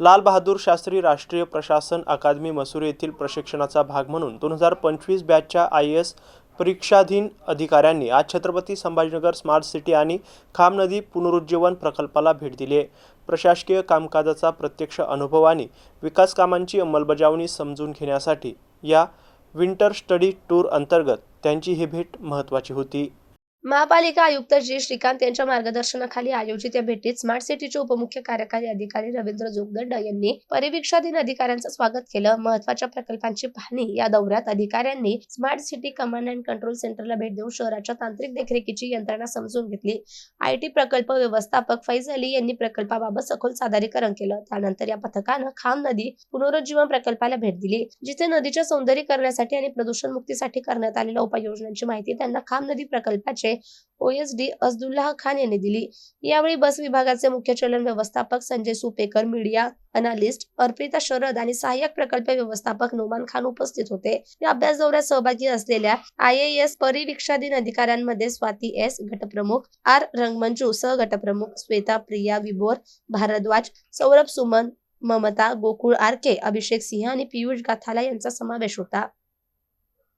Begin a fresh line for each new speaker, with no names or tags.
लाल बहादूर शास्त्री राष्ट्रीय प्रशासन अकादमी मसुरी येथील प्रशिक्षणाचा भाग म्हणून दोन हजार पंचवीस बॅचच्या आय एस परीक्षाधीन अधिकाऱ्यांनी आज छत्रपती संभाजीनगर स्मार्ट सिटी आणि खाम नदी पुनरुज्जीवन प्रकल्पाला भेट दिली आहे. प्रशासकीय कामकाजाचा प्रत्यक्ष अनुभव आणि विकास कामांची अंमलबजावणी समजून घेण्यासाठी या विंटर स्टडी टूर अंतर्गत त्यांची ही भेट महत्त्वाची होती.
महापालिका आयुक्त जी श्रीकांत यांच्या मार्गदर्शनाखाली आयोजित या भेटीत स्मार्ट सिटीचे उपमुख्य कार्यकारी अधिकारी रवींद्र जोगदंड यांनी परिवीक्षाधीन अधिकाऱ्यांचं स्वागत केलं. महत्त्वाच्या प्रकल्पांची पाहणी या दौऱ्यात अधिकाऱ्यांनी smart city command and control सेंटरला भेट देऊन शहराच्या तांत्रिक देखरेखीची यंत्रणा समजून घेतली. आयटी प्रकल्प व्यवस्थापक फैज अली यांनी प्रकल्पाबाबत सखोल सादरीकरण केलं. त्यानंतर या पथकानं खाम नदी पुनरुज्जीवन प्रकल्पाला भेट दिली जिथे नदीच्या सौंदर्यीकरणासाठी आणि प्रदूषण मुक्तीसाठी करण्यात आलेल्या उपाययोजनांची माहिती त्यांना खाम नदी प्रकल्पाचे ओएसडी अब्दुल्लाह खान यांनी दिली. यावेळी बस विभागाचे मुख्य चलन व्यवस्थापक संजय सुपेकर मीडिया अनालिस्ट अर्पिता शरद आणि सहाय्यक प्रकल्प व्यवस्थापक नोमान खान उपस्थित होते. या अभ्यास दौऱ्यात सहभागी असलेल्या आय एस परिवीक्षाधीन अधिकाऱ्यांमध्ये स्वाती एस गटप्रमुख आर रंगमंजू सहगटप्रमुख श्वेता प्रिया विबोर भारद्वाज सौरभ सुमन ममता गोकुळ आर के अभिषेक सिंह आणि पियुष गाथाला यांचा समावेश होता.